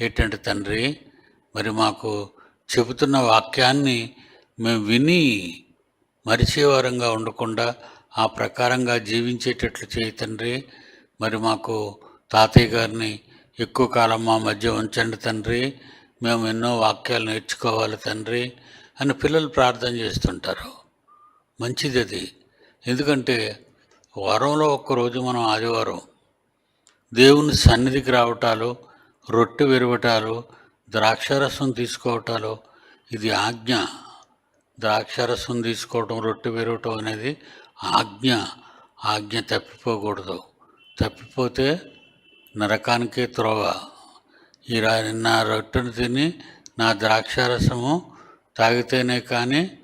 ఏంటంటే తండ్రి మరి మాకు చెబుతున్న వాక్యాన్ని మేము విని మరిచేవారంగా ఉండకుండా ఆ ప్రకారంగా జీవించేటట్లు చేయి తండ్రి. మరి మాకు తాతయ్య గారిని ఎక్కువ కాలం మా మధ్య ఉంచండి తండ్రి. మేము ఎన్నో వాక్యాలు నేర్చుకోవాలి తండ్రి అని పిల్లలు ప్రార్థన చేస్తుంటారు. మంచిది అది. ఎందుకంటే వారంలో ఒక్కరోజు మనం ఆదివారం దేవుని సన్నిధికి రావటాలు రొట్టె విరవటాలు ద్రాక్షారసం తీసుకోవటాలు ఇది ఆజ్ఞ. ద్రాక్షారసం తీసుకోవటం రొట్టె విరవటం అనేది ఆజ్ఞ. ఆజ్ఞ తప్పిపోకూడదు. తప్పిపోతే నరకానికే త్రోవ. ఈ నా రొట్టెను తిని నా ద్రాక్షారసము తాగితేనే కానీ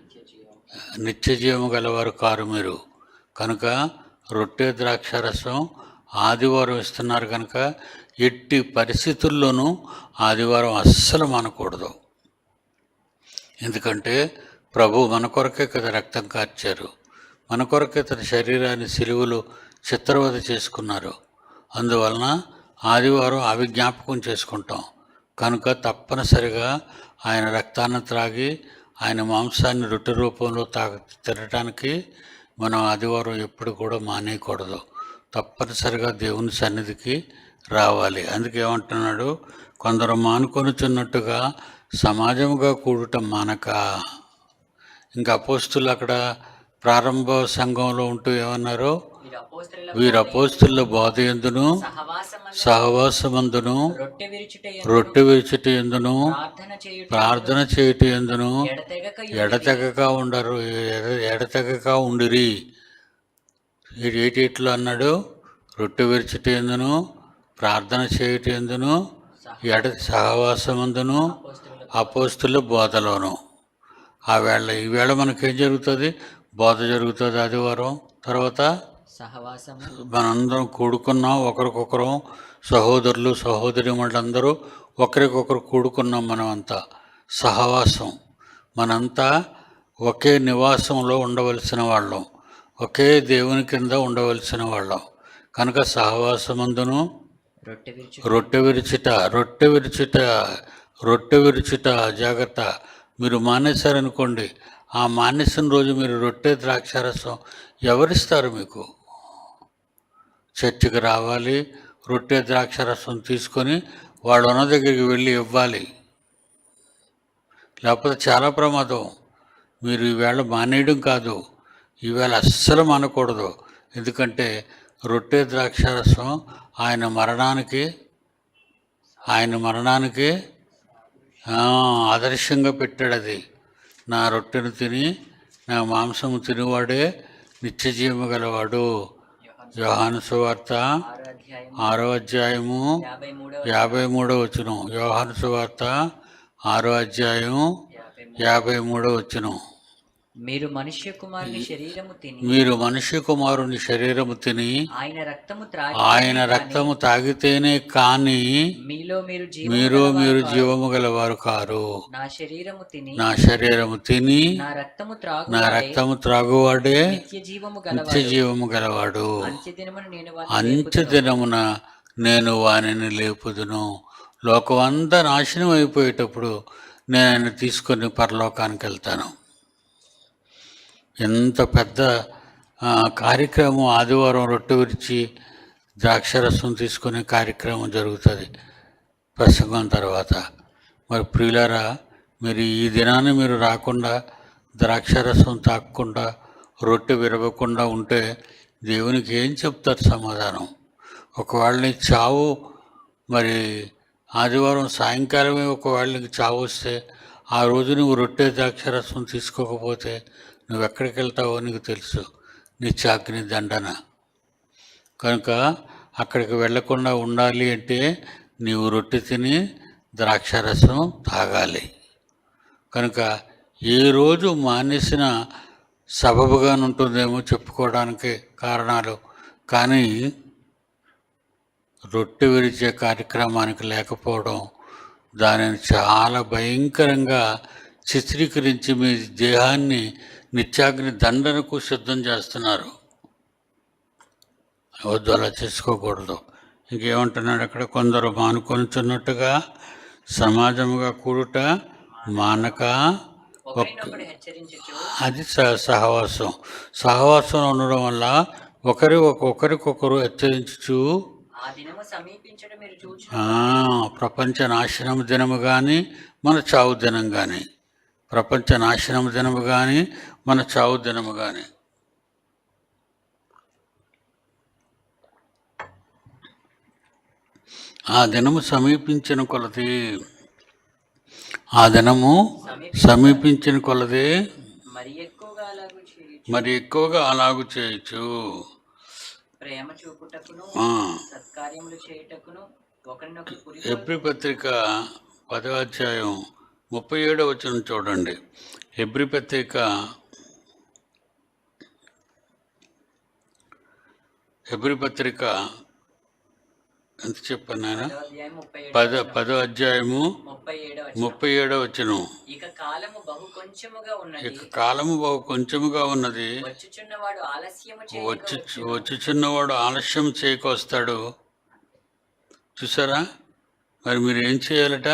నిత్యజీవం గలవారు కారు మీరు. కనుక రొట్టె ద్రాక్షారసం ఆదివారం ఇస్తున్నారు కనుక ఎట్టి పరిస్థితుల్లోనూ ఆదివారం అస్సలు మానకూడదు. ఎందుకంటే ప్రభు మన కొరకే కదా రక్తం కార్చారు. మన కొరకే తన శరీరాన్ని సిలువులు చిత్రవద చేసుకున్నారు. అందువలన ఆదివారం అవి జ్ఞాపకం చేసుకుంటాం. కనుక తప్పనిసరిగా ఆయన రక్తాన్ని త్రాగి ఆయన మాంసాన్ని రొట్టె రూపంలో తాగ తినటానికి మనం ఆదివారం ఎప్పుడు కూడా మానేయకూడదు. తప్పనిసరిగా దేవుని సన్నిధికి రావాలి. అందుకేమంటున్నాడు కొందరు మానుకొనుచున్నట్టుగా సమాజముగా కూడటం మానక. ఇంకా అపోస్తులు అక్కడ ప్రారంభ సంఘంలో ఉంటూ ఏమన్నారు? వీరు అపోస్తుల బోధ ఎందును? సహవాసమందును? రొట్టె విరుచుట ఎందును? ప్రార్థన చేయుట ఎందును? ఎడతెగక ఉండరు ఎడ- ఎడతెగక ఉండిరి. ఇది అన్నాడు. రొట్టె విరుచుట ఎందును? ప్రార్థన చేయుటందును ఎడతి ఎడ సహవాసమందును అపోస్తలుల అపోస్తుల బోధలోను. ఆ వేళ ఈ వేళ మనకేం జరుగుతుంది? బోధ జరుగుతుంది ఆదివారం. తర్వాత సహవాసం మనందరం కూడుకున్నాం ఒకరికొకరం సహోదరులు సహోదరి అందరూ ఒకరికొకరు కూడుకున్నాం మనమంతా. సహవాసం. మనంతా ఒకే నివాసంలో ఉండవలసిన వాళ్ళం. ఒకే దేవుని కింద ఉండవలసిన వాళ్ళం. కనుక సహవాసమందును రొట్టె రొట్టె విరుచుట రొట్టె విరుచుట రొట్టె విరుచుట జాగ్రత్త. మీరు మానేశారనుకోండి ఆ మానేసిన రోజు మీరు రొట్టె ద్రాక్షారసం ఎవరిస్తారు మీకు? చర్చికి రావాలి రొట్టె ద్రాక్షారసం తీసుకొని వాళ్ళు ఉన్న దగ్గరికి వెళ్ళి ఇవ్వాలి. లేకపోతే చాలా ప్రమాదం. మీరు ఈవేళ మానేయడం కాదు ఈవేళ అస్సలు మానకూడదు. ఎందుకంటే రొట్టె ద్రాక్షారసం ఆయన మరణానికి ఆయన మరణానికి ఆదర్శంగా పెట్టాడు అది నా రొట్టెను తిని నా మాంసము తినివాడే నిత్యజీవము గలవాడు. యోహాను సువార్త ఆరో అధ్యాయము యాభై మూడో వచనం. యోహాను సువార్త ఆరో అధ్యాయం యాభై యాభై మూడో వచనం. మీరు మనుష్య కుమారుని శరీరము తిని మీరు మనిషి కుమారుని శరీరము తిని ఆయన రక్తము త్రాగి ఆయన రక్తము తాగితేనే కాని మీలో మీరు మీరు మీరు జీవము గలవారు కారు. నా శరీరము తిని నా శరీరము తిని నా రక్తము త్రాగు నా రక్తము త్రాగువాడే నిత్య జీవము నిత్య గలవాడు జీవము గలవాడు. అంత్య దినమున నేను నేను వానిని లేపుదును. లోకమంతా నాశనం అయిపోయేటప్పుడు నేను ఆయన తీసుకొని పరలోకానికి వెళ్తాను ఎంత పెద్ద కార్యక్రమం ఆదివారం రొట్టె విరిచి ద్రాక్షరసం తీసుకునే కార్యక్రమం జరుగుతుంది ప్రసంగం తర్వాత. మరి ప్రియులారా మీరు ఈ దినాన్ని మీరు రాకుండా ద్రాక్షరసం తాకకుండా రొట్టె విరవకుండా ఉంటే దేవునికి ఏం చెప్తారు సమాధానం? ఒకవేళ చావు మరి ఆదివారం సాయంకాలమే ఒకవేళ నీకు చావు వస్తే ఆ రోజు నువ్వు రొట్టె ద్రాక్షరసం తీసుకోకపోతే నువ్వు ఎక్కడికి వెళ్తావో నీకు తెలుసు. నిత్యాగ్ని దండన. కనుక అక్కడికి వెళ్ళకుండా ఉండాలి అంటే నీవు రొట్టె తిని ద్రాక్షారసం తాగాలి. కనుక ఏ రోజు మానేసిన సబబుగా ఉంటుందేమో చెప్పుకోవడానికి కారణాలు. కానీ రొట్టె విరిచే కార్యక్రమానికి లేకపోవడం దానిని చాలా భయంకరంగా చిత్రీకరించి మీ దేహాన్ని నిత్యాగ్ని దండనకు సిద్ధం చేస్తున్నారు. వద్దు అలా చేసుకోకూడదు. ఇంకేమంటున్నాడు అక్కడ? కొందరు మానుకొనుచున్నట్టుగా సమాజముగా కూడుట మానక అది సహవాసం. సహవాసం ఉండడం వల్ల ఒకరి ఒకరికొకరు చూచు ఆ, ప్రపంచ నాశనం దినము కానీ మన చావు దినం కానీ ప్రపంచ నాశనం దినము కానీ మన చావు దినము కానీ ఆ దినము సమీపించిన కొలది ఆ దినము సమీపించిన కొలది మరి ఎక్కువగా అలాగూ చేయొచ్చు ప్రేమ చూపుటకును సత్కార్యములు చేయుటకును ఎబ్రి పత్రిక పదవ అధ్యాయం ముప్పై ఏడవ వచనం చూడండి. ఎబ్రి పత్రిక ఎబ్రి పత్రిక ఎంత చెప్పాను నాయన? పదో పద అధ్యాయము ముప్పై ఏడవ వచనం. ఇక కాలము బహు కొంచెముగా ఉన్నది. ఇక కాలము బహు కొంచెముగా ఉన్నది. వచ్చుచున్నవాడు ఆలస్యము వచ్చి చేయవచ్చు వచ్చుచున్నవాడు ఆలస్యం చేయకొస్తాడు. చూసారా? మరి మీరు ఏం చేయాలట?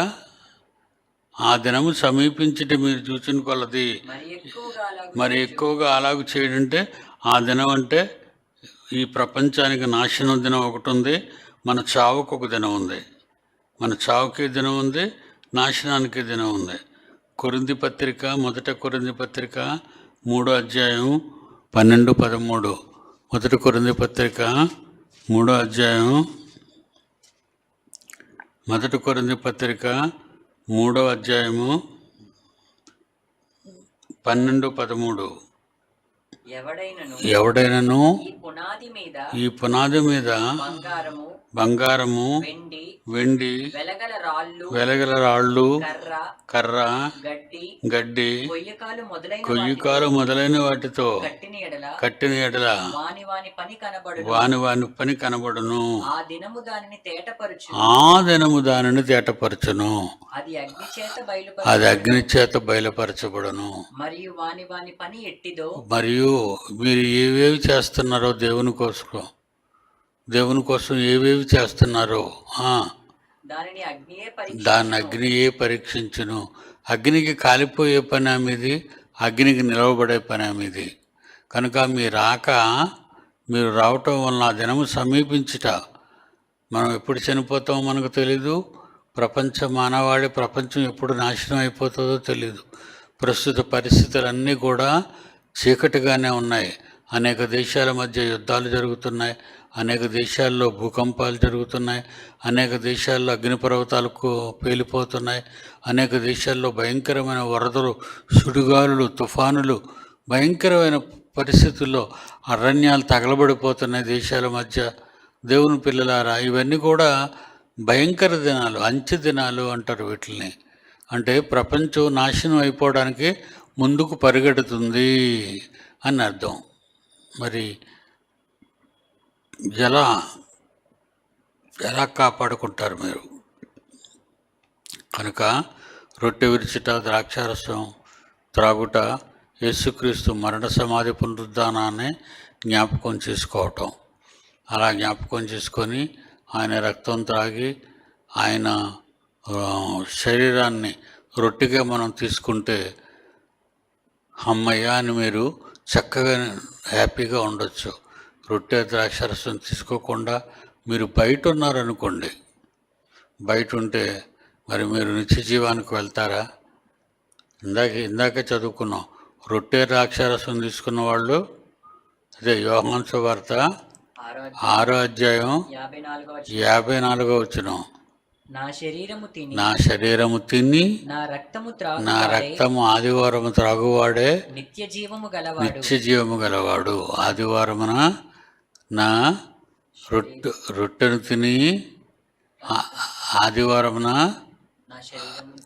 ఆ దినము సమీపించట మీరు చూసిన కొలది. మరి ఎక్కువగా అలాగూ మరి ఎక్కువగా అలాగ చేయడంటే ఆ దినం అంటే ఈ ప్రపంచానికి నాశనం దినం ఒకటి ఉంది మన చావుకు ఒక దినం ఉంది. మన చావుకి దినం ఉంది నాశనానికి దినం ఉంది. కొరింది పత్రిక మొదట కొరింది పత్రిక మూడో అధ్యాయం పన్నెండు పదమూడు. మొదటి కొరింది పత్రిక మూడో అధ్యాయం మొదటి కొరింది పత్రిక మూడో అధ్యాయము పన్నెండు పదమూడు. ఎవడైనను ఈ పునాది మీద ఈ పునాది మీద బంగారము వెండి వెలగల రాళ్ళు వెలగల రాళ్ళు కర్ర గడ్డి గడ్డి కొయ్యకాలు మొదలైన వాటితో కట్టిన ఎడల వాని వాని పని కనబడు వాని వాని పని కనబడును. ఆ దినము దానిని తేటపరచును. అది అగ్ని చేత బయలుపరు అది అగ్ని చేత బయలుపరచబడును. మరియు మీరు ఏవేవి చేస్తున్నారో దేవుని కోసం దేవుని కోసం ఏవేవి చేస్తున్నారో దాన్ని అగ్నియే పరీక్షించును. అగ్నికి కాలిపోయే పని ఆమెది అగ్నికి నిలవబడే పని ఆమెది కనుక మీ రాక మీరు రావటం వలన ఆ దినము సమీపించుట. మనం ఎప్పుడు చనిపోతామో మనకు తెలీదు. ప్రపంచ మానవాళి ప్రపంచం ఎప్పుడు నాశనం అయిపోతుందో తెలీదు. ప్రస్తుత పరిస్థితులన్నీ కూడా చీకటిగానే ఉన్నాయి. అనేక దేశాల మధ్య యుద్ధాలు జరుగుతున్నాయి. అనేక దేశాల్లో భూకంపాలు జరుగుతున్నాయి. అనేక దేశాల్లో అగ్నిపర్వతాలకు పేలిపోతున్నాయి. అనేక దేశాల్లో భయంకరమైన వరదలు సుడిగాలులు తుఫానులు భయంకరమైన పరిస్థితుల్లో అరణ్యాలు తగలబడిపోతున్నాయి దేశాల మధ్య. దేవుని పిల్లలారా ఇవన్నీ కూడా భయంకర దినాలు అంచె దినాలు అంటారు వీటిని అంటే ప్రపంచం నాశనం అయిపోవడానికి ముందుకు పరిగెడుతుంది అని అర్థం. మరి ఎలా ఎలా కాపాడుకుంటారు మీరు? కనుక రొట్టె విరిచిట ద్రాక్షారసం త్రాగుట యేసుక్రీస్తు మరణ సమాధి పునరుద్ధానాన్ని జ్ఞాపకం చేసుకోవటం. అలా జ్ఞాపకం చేసుకొని ఆయన రక్తం త్రాగి ఆయన శరీరాన్ని రొట్టెగా మనం తీసుకుంటే అమ్మయ్య అని మీరు చక్కగా హ్యాపీగా ఉండొచ్చు. రొట్టె ద్రాక్షరసం తీసుకోకుండా మీరు బయట ఉన్నారనుకోండి బయట ఉంటే మరి మీరు నిత్య జీవానికి వెళ్తారా? ఇందాక ఇందాక చదువుకున్నాం. రొట్టె ద్రాక్షరసం తీసుకున్న వాళ్ళు అదే యోహాన్స్ వార్త ఆరో అధ్యాయం యాభై నాలుగో వచ్చిన నా శరీరము తిని నా శరీరము తిని నా రక్తము నా త్రాగువాడే రక్తము ఆదివారము త్రాగువాడే నిత్య జీవము గలవాడు. నిత్య జీవము గలవాడు. ఆదివారమున నా రొట్టె రొట్టెను తిని ఆదివారమున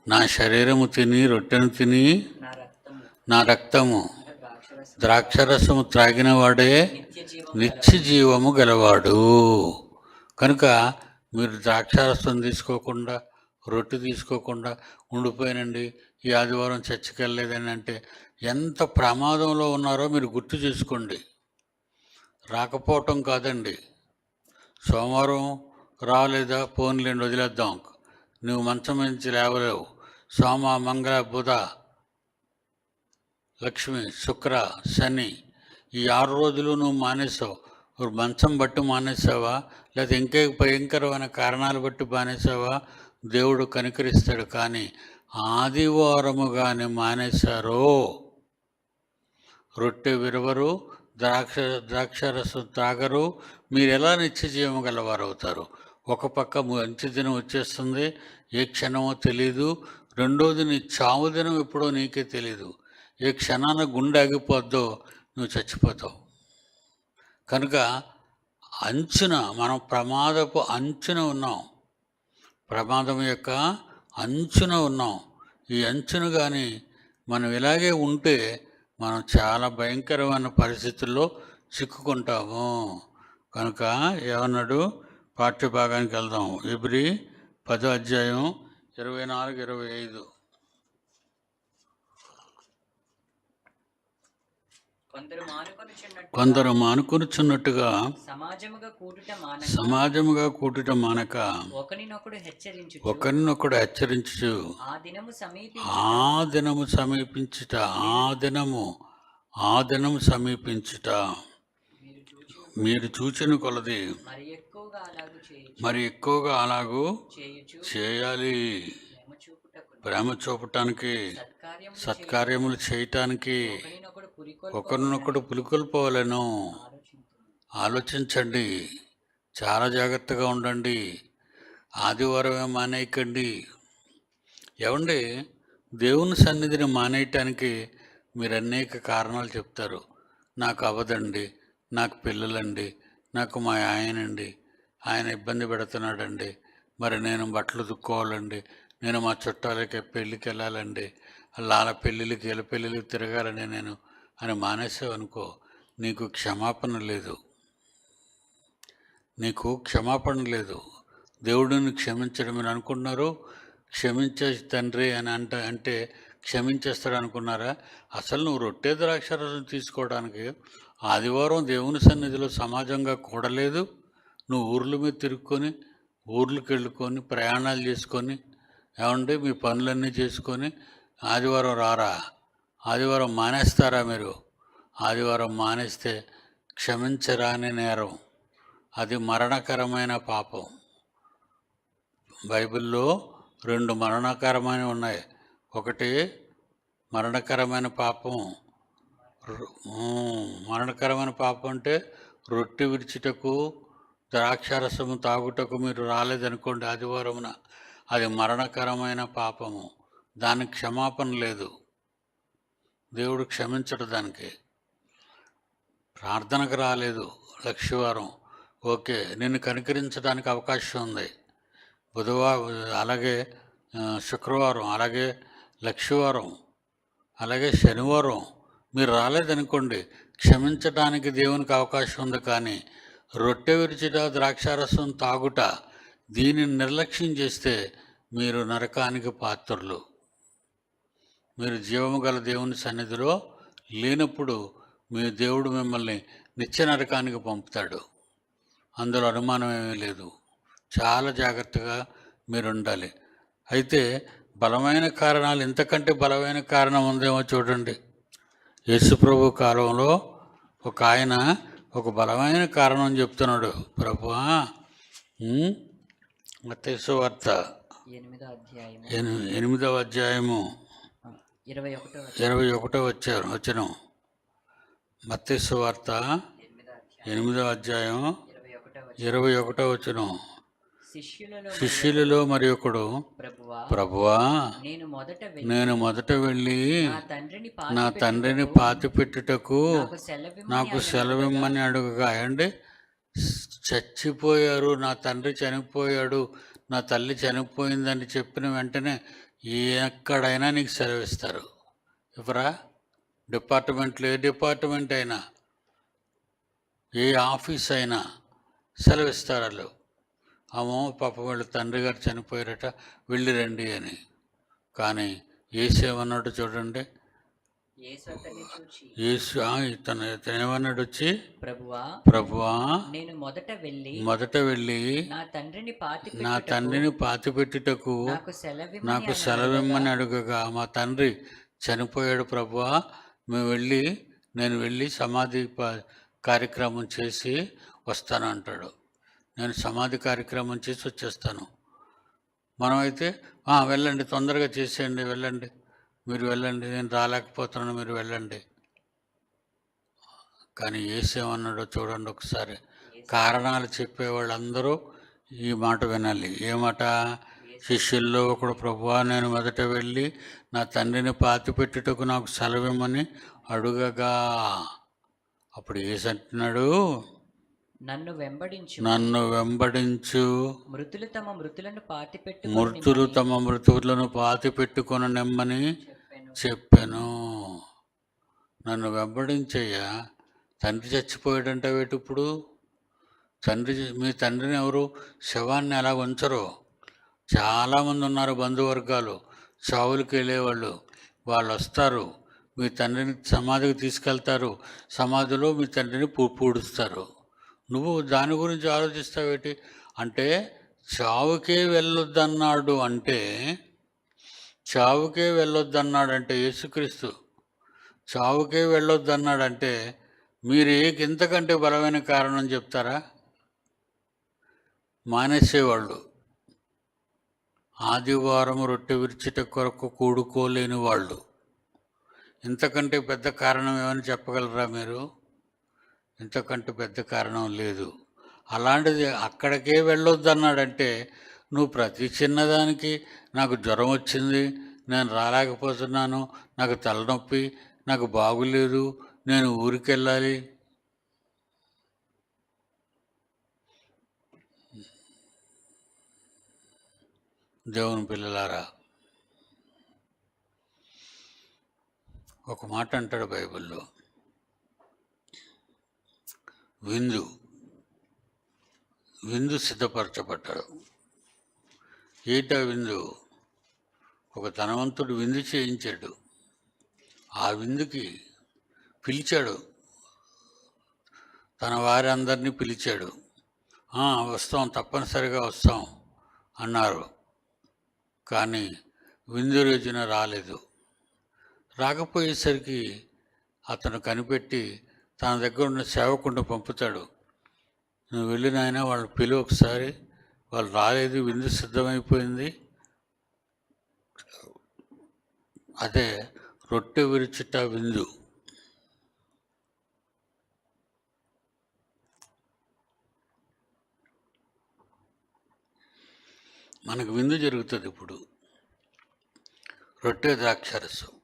నా శరీరము నా తిని రొట్టెను తిని నా రక్తము నా రక్తము ద్రాక్షరసం ద్రాక్షరసము త్రాగిన వాడే నిత్య జీవము నిత్య జీవము గలవాడు. కనుక మీరు ద్రాక్షారసం తీసుకోకుండా రొట్టె తీసుకోకుండా ఉండిపోయానండి. ఈ ఆదివారం చర్చికి వెళ్ళలేదని అంటే ఎంత ప్రమాదంలో ఉన్నారో మీరు గుర్తు చేసుకోండి. రాకపోవటం కాదండి. సోమవారం రాలేదా? పోన్లేండి వదిలేద్దాం. నువ్వు మంచం నుంచి లేవలేవు. సోమ మంగళ బుధ లక్ష్మి శుక్ర శని ఈ ఆరు రోజులు నువ్వు మానేసావు ఒక మంచం బట్టి మానేసావా? లేదా ఇంకే భయంకరమైన కారణాలు బట్టి మానేసావా? దేవుడు కనికరిస్తాడు కానీ ఆదివారము కానీ మానేశారో? రొట్టె విరవరు ద్రాక్ష ద్రాక్షరసం తాగరు. మీరు ఎలా నిత్య జీవం గలవారు అవుతారు ఒక పక్క మంచి దినం వచ్చేస్తుంది ఏ క్షణమో తెలీదు. రెండోది నీ చావు దినం ఎప్పుడో నీకే తెలీదు. ఏ క్షణాన గుండె ఆగిపోద్దో నువ్వు చచ్చిపోతావు. కనుక అంచున మనం ప్రమాదపు అంచున ఉన్నాం. ప్రమాదం యొక్క అంచున ఉన్నాం. ఈ అంచున కానీ మనం ఇలాగే ఉంటే మనం చాలా భయంకరమైన పరిస్థితుల్లో చిక్కుకుంటాము. కనుక ఏమన్నాడు? పాఠ్యభాగానికి వెళ్దాం. ఇబ్రి పదో అధ్యాయం ఇరవై నాలుగు ఇరవై ఐదు. కొందరు మానుకొనుచున్నట్టు కొందరు మానుకొనుచున్నట్టుగా సమాజముగా కూటుట మానక ఒకరినొకడు హెచ్చరించు ఆ దినము సమీపించుట. ఆ దినము ఆ దినము సమీపించుట. మీరు చూచు మీరు చూచిన కొలది. మరి ఎక్కువగా అలాగు చేయాలి. ప్రేమ చూపటానికి సత్కార్యము సత్కార్యములు చేయటానికి ఒకరినొకడు పులికొల్పోవాలను ఆలోచించండి. చాలా జాగ్రత్తగా ఉండండి. ఆదివారమే మానేయకండి. ఏమండి? దేవుని సన్నిధిని మానేయటానికి మీరు అనేక కారణాలు చెప్తారు. నాకు అవదండి నాకు పిల్లలండి నాకు మా ఆయనండి ఆయన ఇబ్బంది పెడుతున్నాడండి మరి నేను బట్టలు దుక్కోవాలండి నేను మా చుట్టాలకి పెళ్ళికి వెళ్ళాలండి వాళ్ళ పెళ్ళిళ్ళకి వీళ్ళ పెళ్ళిళ్ళకి తిరగాలని నేను అని మానేసావనుకో నీకు క్షమాపణ లేదు. నీకు క్షమాపణ లేదు. దేవుడిని క్షమించడం మీరు అనుకుంటున్నారు? క్షమించే తండ్రి అని అంట అంటే క్షమించేస్తాడు అనుకున్నారా? అసలు నువ్వు రొట్టె ద్రాక్షరసం తీసుకోవడానికి ఆదివారం దేవుని సన్నిధిలో సమాజంగా కూడలేదు. నువ్వు ఊర్ల మీద తిరుక్కొని ఊర్లకు వెళ్ళుకొని ప్రయాణాలు చేసుకొని ఏమండి మీ పనులన్నీ చేసుకొని ఆదివారం రారా? ఆదివారం మానేస్తారా మీరు? ఆదివారం మానేస్తే క్షమించరాని నేరం. అది మరణకరమైన పాపం. బైబిల్లో రెండు మరణకరమైన ఉన్నాయి. ఒకటి మరణకరమైన పాపం. రు- మరణకరమైన పాపం అంటే రొట్టె విడిచుటకు ద్రాక్షారసము తాగుటకు మీరు రాలేదనుకోండి ఆదివారమున. అది మరణకరమైన పాపము. దానికి క్షమాపణ లేదు. దేవుడు క్షమించడు దానికి ప్రార్థనకు రాలేదు లక్ష్యవారం ఓకే నిన్ను కనికరించడానికి అవకాశం ఉంది. బుధవారం అలాగే శుక్రవారం అలాగే లక్ష్యవారం అలాగే శనివారం. మీరు రాలేదనుకోండి క్షమించడానికి దేవునికి అవకాశం ఉంది కానీ రొట్టె విరిచిట ద్రాక్షారసం తాగుట దీనిని నిర్లక్ష్యం చేస్తే మీరు నరకానికి పాత్రలు. మీరు జీవము గల దేవుని సన్నిధిలో లేనప్పుడు మీ దేవుడు మిమ్మల్ని నిత్య నరకానికి పంపుతాడు. అందులో అనుమానం ఏమీ లేదు. చాలా జాగ్రత్తగా మీరు ఉండాలి. అయితే బలమైన కారణాలు ఇంతకంటే బలమైన కారణం ఉందేమో చూడండి. యేసుప్రభు కాలంలో ఒక ఆయన ఒక బలమైన కారణం చెప్తున్నాడు. ప్రభువా ఉమ్, మత్తయి వార్త ఎనిమిదో అధ్యాయము. ఎని- ఎనిమిదవ అధ్యాయము. ఇరవై ఒకటో ఇరవై ఒకటో వచ్చారు వచ్చిన మత్తయి వార్త ఎనిమిదో అధ్యాయం. ఇరవై ఒకటో వచ్చిన శిష్యులలో మరి ఒకడు ప్రభువా నేను మొదట వెళ్ళి నా తండ్రిని పాతి పెట్టుటకు నాకు సెలవిమ్మని అడుగుగా అండి చచ్చిపోయారు నా తండ్రి చనిపోయాడు నా తల్లి చనిపోయిందని చెప్పిన వెంటనే ఎక్కడైనా నీకు సెలవు ఇస్తారు ఇవ్వరా డిపార్ట్మెంట్లో ఏ డిపార్ట్మెంట్ అయినా ఏ ఆఫీస్ అయినా సెలవిస్తారు వాళ్ళు. అమ్మో పాప వాళ్ళ తండ్రి గారు చనిపోయారట వెళ్ళి రండి అని. కానీ ఏసేమన్నాడు చూడండి యేసు ఇతను ఏమన్నాడు వచ్చి ప్రభువా ప్రభువా నేను మొదట వెళ్ళి మొదట వెళ్ళి నా తండ్రిని పాతి నా తండ్రిని నాకు సెలవిమ్మని నాకు సెలవిమ్మని అడుగగా. మా తండ్రి చనిపోయాడు ప్రభువా. మేము వెళ్ళి నేను వెళ్ళి సమాధి కార్యక్రమం చేసి వస్తాను అంటాడు. నేను సమాధి కార్యక్రమం చేసి వచ్చేస్తాను. మనమైతే "ఆ, వెళ్ళండి తొందరగా చేసేయండి వెళ్ళండి. మీరు వెళ్ళండి నేను రాలేకపోతున్నాను మీరు వెళ్ళండి. కానీ ఏసేమన్నాడో చూడండి ఒకసారి. కారణాలు చెప్పే వాళ్ళందరూ ఈ మాట వినాలి. ఏ మాట? శిష్యుల్లో ఒకడు ప్రభువా నేను మొదట వెళ్ళి నా తండ్రిని పాతి పెట్టుటకు నాకు సెలవిమ్మని అడుగగా. అప్పుడు ఏసంటున్నాడు నన్ను వెంబడించు. నన్ను వెంబడించు. మృతులు తమ మృతులను పాతి మృతులు తమ మృతువులను పాతి పెట్టుకొని నెమ్మని చెప్పాను. చెప్పాను. నన్ను వెంబడించయ్యా. తండ్రి చచ్చిపోయాడంటే ఇప్పుడు? తండ్రి మీ తండ్రిని ఎవరు? శవాన్ని ఎలా ఉంచరు? చాలామంది ఉన్నారు బంధువర్గాలు. చావులకి వెళ్ళేవాళ్ళు. వాళ్ళు వస్తారు. మీ తండ్రిని సమాధికి తీసుకెళ్తారు. సమాధిలో మీ తండ్రిని పూ పూడుస్తారు. నువ్వు దాని గురించి ఆలోచిస్తావేటి? అంటే చావుకే వెళ్ళొద్దన్నాడు అంటే చావుకే వెళ్ళొద్దన్నాడంటే యేసుక్రీస్తు. చావుకే వెళ్ళొద్దన్నాడంటే మీరు ఇంతకంటే బలమైన కారణం చెప్తారా? మానేసేవాళ్ళు. ఆదివారం రొట్టె విరిచిట కొరకు కూడుకోలేని వాళ్ళు. ఇంతకంటే పెద్ద కారణం ఏమని చెప్పగలరా మీరు? ఇంతకంటూ పెద్ద కారణం లేదు. అలాంటిది అక్కడికే వెళ్ళొద్దన్నాడంటే నువ్వు ప్రతి చిన్నదానికి నాకు జ్వరం వచ్చింది నేను రాలేకపోతున్నాను నాకు తలనొప్పి నాకు బాగులేదు నేను ఊరికి వెళ్ళాలి దేవుని పిల్లలారా ఒక మాట అంటాడు బైబిల్లో విందు విందు సిద్ధపరచబడ్డాడు. ఏటా విందు? ఒక ధనవంతుడు విందు చేయించాడు. ఆ విందుకి పిలిచాడు. తన వారందరినీ పిలిచాడు. వస్తాం తప్పనిసరిగా వస్తాం అన్నారు. కానీ విందు రోజున రాలేదు. రాకపోయేసరికి అతను కనిపెట్టి తన దగ్గర ఉన్న సేవకుండా పంపుతాడు. నువ్వు వెళ్ళిన ఆయన వాళ్ళు పిలువ ఒకసారి. వాళ్ళు రాలేదు విందు సిద్ధమైపోయింది. అదే రొట్టె విరుచుట విందు. మనకు విందు జరుగుతుంది ఇప్పుడు. రొట్టె ద్రాక్షరసం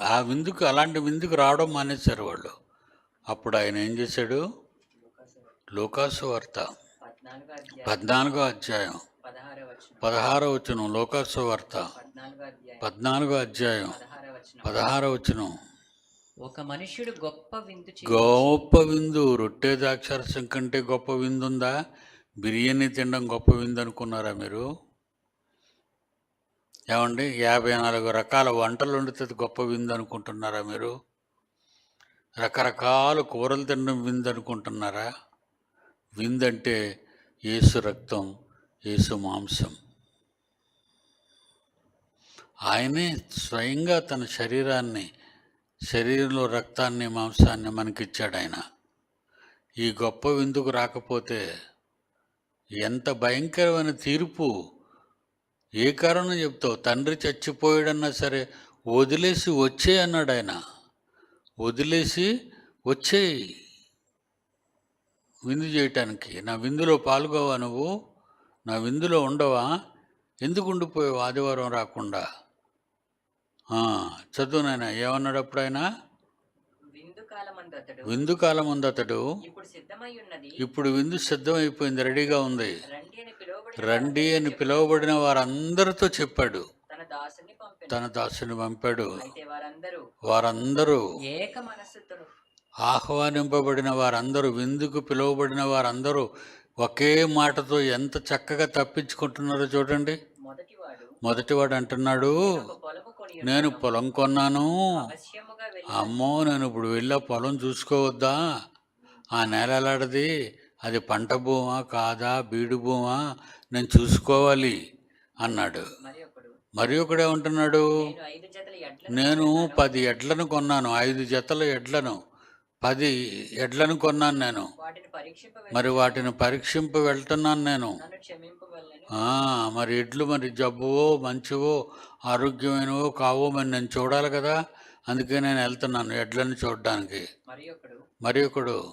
ఆ విందుకు అలాంటి విందుకు రావడం మానేశారు వాళ్ళు. అప్పుడు ఆయన ఏం చేశాడు? లోకాసు వార్త. పద్నాలుగో అధ్యాయం. పదహారో వచనం లోకాసు వార్త. పద్నాలుగో అధ్యాయం. పదహారో వచనం. ఒక మనుష్యుడు గొప్ప విందు గొప్ప విందు రొట్టె ద్రాక్షరసం కంటే గొప్ప విందు ఉందా బిర్యానీ తినడం గొప్ప విందు అనుకున్నారా మీరు? ఏమండి యాభై నాలుగు రకాల వంటలు వండుతుంది గొప్ప విందు అనుకుంటున్నారా మీరు? రకరకాల కూరలు తినడం విందు అనుకుంటున్నారా విందు అంటే ఏసు రక్తం ఏసు మాంసం. ఆయనే స్వయంగా తన శరీరాన్ని శరీరంలో రక్తాన్ని మాంసాన్ని మనకిచ్చాడు ఆయన. ఈ గొప్ప విందుకు రాకపోతే ఎంత భయంకరమైన తీర్పు ఏ కారణం చెప్తావు? తండ్రి చచ్చిపోయాడన్నా సరే వదిలేసి వచ్చే అన్నాడు ఆయన. వదిలేసి వచ్చేయి విందు చేయటానికి. నా విందులో పాల్గొవా నువ్వు? నా విందులో ఉండవా? ఎందుకు ఉండిపోయావు ఆదివారం రాకుండా? చదువు నాయన ఏమన్నాడు అప్పుడు ఆయన? విందు కాలం ఉంది అతడు ఇప్పుడు విందు సిద్ధమైపోయింది రెడీగా ఉంది. రండి అని పిలువబడిన వారందరితో చెప్పాడు. తన దాసుని పంపాడు. వారందరూ వారందరూ ఏక మనస్సుతో ఆహ్వానింపబడిన వారందరూ విందుకు పిలువబడిన వారందరూ ఒకే మాటతో ఎంత చక్కగా తప్పించుకుంటున్నారో చూడండి. మొదటివాడు అంటున్నాడు నేను పొలం కొన్నాను. అమ్మో నేను ఇప్పుడు వెళ్ళా పొలం చూసుకోవద్దా? ఆ నేల ఎలాంటిది అది పంట భూమా? కాదా? బీడు భూమా? నేను చూసుకోవాలి అన్నాడు. మరి ఒకడు. మరి ఒకడేమంటున్నాడు నేను పది ఎడ్లను కొన్నాను. ఐదు జతల ఎడ్లను. పది ఎడ్లను కొన్నాను నేను. మరి వాటిని పరీక్షింపు వెళ్తున్నాను నేను. మరి ఎడ్లు మరి జబ్బువో మంచివో ఆరోగ్యమైనవో కావో మరి నేను చూడాలి కదా. అందుకే నేను వెళ్తున్నాను ఎడ్లను చూడడానికి. మరి ఒకడు.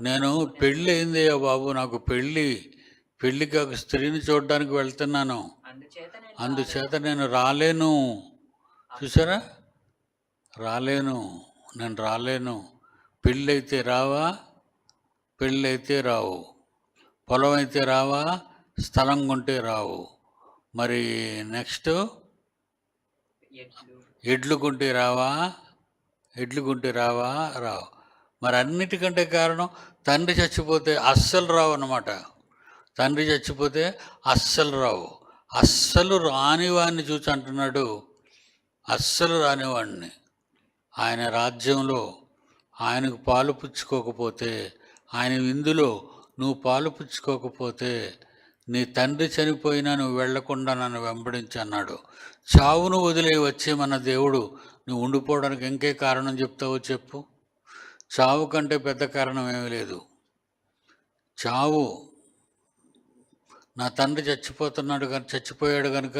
నేను పెళ్ళి అయిందయ్యా బాబు నాకు పెళ్ళి. పెళ్ళికి ఒక స్త్రీని చూడడానికి వెళ్తున్నాను. అందుచేత నేను రాలేను. చూసారా రాలేను. నేను రాలేను. పెళ్ళి అయితే రావా? పెళ్ళి అయితే రావు. పొలం అయితే రావా? స్థలం కొంటే రావు. మరి నెక్స్ట్? ఎడ్లు కొంటే రావా? ఎడ్లు కొంటే రావా? రావు. మరి అన్నిటికంటే కారణం తండ్రి చచ్చిపోతే అస్సలు రావు అన్నమాట. తండ్రి చచ్చిపోతే అస్సలు రావు. అస్సలు రానివాడిని చూసి అంటున్నాడు. అస్సలు రానివాడిని ఆయన రాజ్యంలో ఆయనకు పాలు పుచ్చుకోకపోతే ఆయన విందులో నువ్వు పాలు పుచ్చుకోకపోతే నీ తండ్రి చనిపోయినా నువ్వు వెళ్ళకుండా నన్ను వెంబడించి అన్నాడు. చావును వదిలే వచ్చే మన దేవుడు నువ్వు ఉండిపోవడానికి ఇంకే కారణం చెప్తావో చెప్పు. చావు కంటే పెద్ద కారణం ఏమీ లేదు. చావు నా తండ్రి చచ్చిపోతున్నాడు చచ్చిపోయాడు కనుక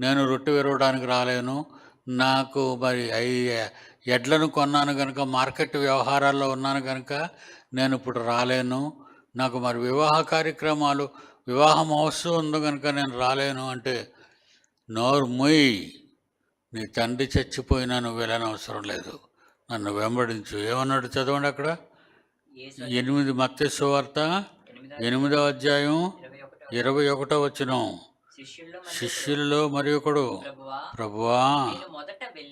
నేను రొట్టె విరవడానికి రాలేను. నాకు మరి ఎడ్లను కొన్నాను కనుక మార్కెట్ వ్యవహారాల్లో ఉన్నాను కనుక నేను ఇప్పుడు రాలేను. నాకు మరి వివాహ కార్యక్రమాలు వివాహ మహోత్సవం ఉంది కనుక నేను రాలేను అంటే నోరు మొయ్యి నీ తండ్రి చచ్చిపోయినా నువ్వు వెళ్ళనవసరం లేదు. నన్ను వెంబడించు. ఏమన్నాడు చదవండి అక్కడ? ఎనిమిది మత్స్సు వార్త ఎనిమిదో ఎనిమిదవ అధ్యాయం ఇరవై ఒకటో వచనం. శిష్యుల్లో మరి ఒకడు ప్రభువా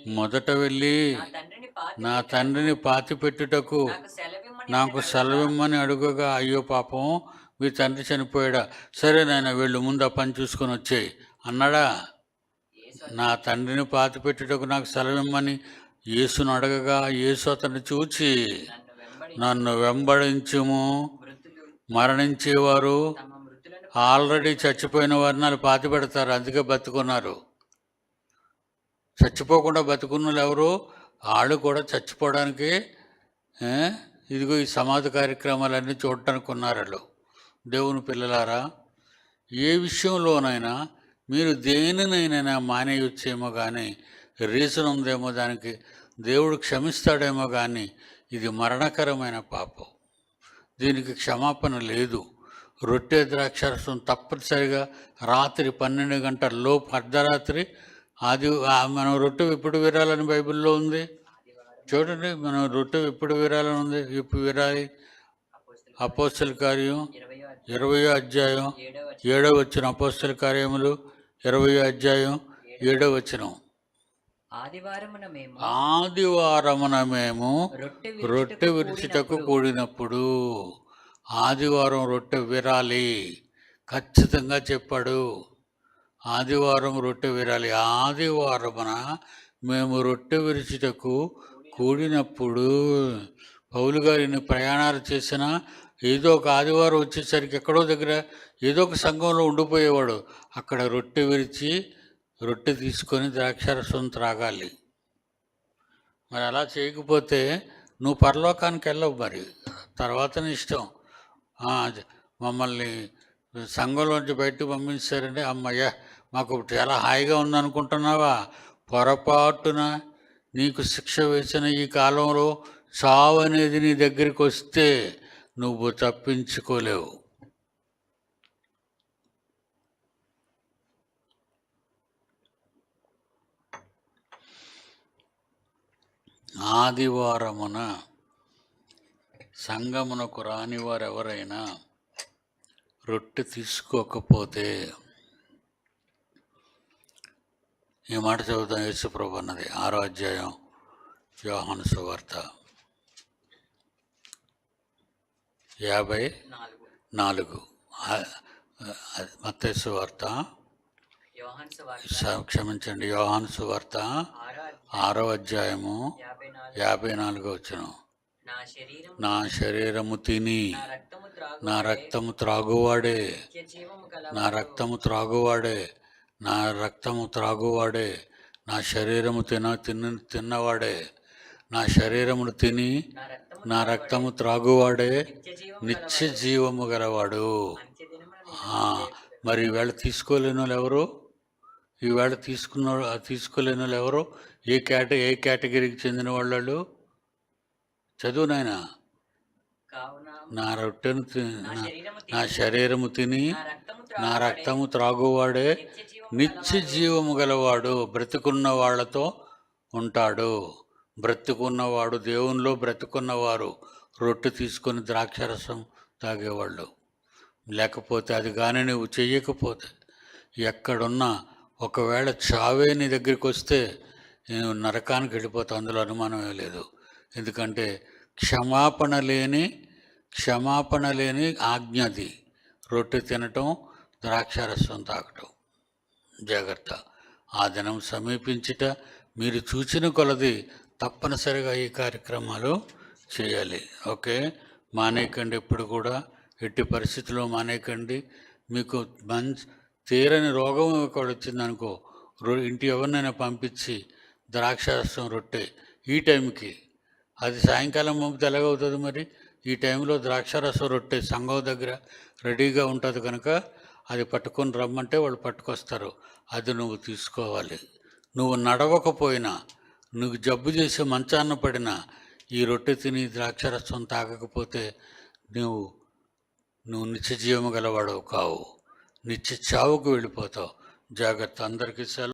మొదట వెళ్ళి నా తండ్రిని పాతి పెట్టుటకు నాకు సెలవిమ్మని అడుగగా. అయ్యో పాపం మీ తండ్రి చనిపోయాడా? సరే నాయన వెళ్ళు ముందు ఆ పని చూసుకొని వచ్చేయి. అన్నాడా? నా తండ్రిని పాతి పెట్టుటకు నాకు సెలవిమ్మని యేసును అడగగా యేసు అతన్ని చూచి నన్ను వెంబడి నన్ను వెంబడించుము. మరణించేవారు ఆల్రెడీ చచ్చిపోయిన వారిని వాళ్ళు పాతి పెడతారు అందుకే బతుకున్నారు. చచ్చిపోకుండా బతుకున్నలు వాళ్ళు ఎవరు? వాళ్ళు కూడా చచ్చిపోవడానికి ఇదిగో ఈ సమాధి కార్యక్రమాలన్నీ చూడటానికి ఉన్నారు వాళ్ళు. దేవుని పిల్లలారా ఏ విషయంలోనైనా మీరు దేనినైనా మానేయొచ్చేమో కానీ రీజన్ ఉందేమో దానికి దేవుడు క్షమిస్తాడేమో కానీ ఇది మరణకరమైన పాపం. దీనికి క్షమాపణ లేదు. రొట్టె ద్రాక్షరసం తప్పనిసరిగా రాత్రి పన్నెండు గంటల లోపు అర్ధరాత్రి. ఆది మనం రొట్టె ఎప్పుడు విరాలని బైబిల్లో ఉంది. చూడండి మనం రొట్టె ఎప్పుడు విరాలని ఉంది. ఇప్పుడు విరాలి అపోస్తులు కార్యం. ఇరవయో అధ్యాయం. ఏడవ ఏడో వచ్చిన అపోస్తల కార్యములు. ఇరవయో అధ్యాయం. ఏడో వచ్చిన ఆదివారమున మేము రొట్టె విరుచుటకు కూడినప్పుడు ఆదివారం రొట్టె విరాలి. ఖచ్చితంగా చెప్పాడు. ఆదివారం రొట్టె విరాలి. ఆదివారమున మేము రొట్టె విరిచిటకు కూడినప్పుడు పౌలు గారిని ప్రయాణాలు చేసిన ఏదో ఒక ఆదివారం వచ్చేసరికి ఎక్కడో దగ్గర ఏదో ఒక సంఘంలో ఉండిపోయేవాడు. అక్కడ రొట్టె విరిచి రొట్టె తీసుకొని ద్రాక్షరసం త్రాగాలి. మరి అలా చేయకపోతే నువ్వు పరలోకానికి వెళ్ళవు మరి. తర్వాతనే ఇష్టం. మమ్మల్ని సంఘంలోంచి బయటకు పంపించారంటే అమ్మయ్య మాకు చాలా హాయిగా ఉందనుకుంటున్నావా? పొరపాటున నీకు శిక్ష వేసిన ఈ కాలంలో చావు అనేది నీ దగ్గరికి వస్తే నువ్వు తప్పించుకోలేవు. ఆదివారమున సంగమునకు రాని వారు ఎవరైనా రొట్టె తీసుకోకపోతే ఈ మాట చదువుతాం యేసుప్రభు అన్నది. ఆరో అధ్యాయం యోహాను సువార్త. యాభై నాలుగు. యోహాన్ సువార్త. క్షమించండి. యోహాను సువార్త. ఆరో అధ్యాయం. ఆరో అధ్యాయము యాభై నాలుగో వచ్చిన నా శరీరం నా శరీరము తిని నా రక్తము త్రాగువాడే నా రక్తము త్రాగువాడే నా రక్తము త్రాగువాడే నా శరీరము తిన తిన్న తిన్నవాడే నా శరీరమును తిని నా రక్తము త్రాగువాడే నిత్య జీవము గలవాడు. మరి ఈవేళ తీసుకోలేని వాళ్ళు ఎవరు? ఈవేళ తీసుకున్న తీసుకోలేని వాళ్ళు ఎవరు? ఏ కేట ఏ కేటగిరీకి చెందిన వాళ్ళు చదువు నాయనా? నా రొట్టెను తి- నా శరీరము తిని నా రక్తము త్రాగువాడే. నిత్య జీవము గలవాడు. బ్రతికున్న వాళ్ళతో ఉంటాడు. బ్రతికున్నవాడు దేవునిలో బ్రతికున్నవారు రొట్టె తీసుకొని ద్రాక్షరసం తాగేవాళ్ళు. లేకపోతే అది కానీ నువ్వు చెయ్యకపోతే ఎక్కడున్నా ఒకవేళ చావే నీ దగ్గరికి వస్తే నువ్వు నరకానికి వెళ్ళిపోతావు అందులో అనుమానమే లేదు. ఎందుకంటే క్షమాపణ లేని క్షమాపణ లేని ఆజ్ఞది రొట్టె తినటం ద్రాక్షారసం తాగటం. జాగ్రత్త. ఆ దినం సమీపించుట మీరు చూచిన కొలది తప్పనిసరిగా ఈ కార్యక్రమాలు చేయాలి. ఓకే? మానేయకండి ఎప్పుడు కూడా. ఎట్టి పరిస్థితుల్లో మానేయకండి. మీకు మంచి తీరని రోగం ఒకటి వచ్చిందనుకో రొ ఇంటి ఎవరినైనా పంపించి ద్రాక్షారసం రొట్టె ఈ టైంకి అది సాయంకాలం పంపితే మరి? ఈ టైంలో ద్రాక్షారసం రొట్టె సంఘం దగ్గర రెడీగా ఉంటుంది కనుక అది పట్టుకొని రమ్మంటే వాళ్ళు పట్టుకొస్తారు. అది నువ్వు తీసుకోవాలి. నువ్వు నడవకపోయినా నువ్వు జబ్బు చేసి మంచాన్న పడినా ఈ రొట్టె తిని ద్రాక్షరసం తాగకపోతే నువ్వు నువ్వు నిత్య జీవము గలవాడవు కావు నిత్య చావుకు వెళ్ళిపోతావు. జాగ్రత్త అందరికీ సెలవు.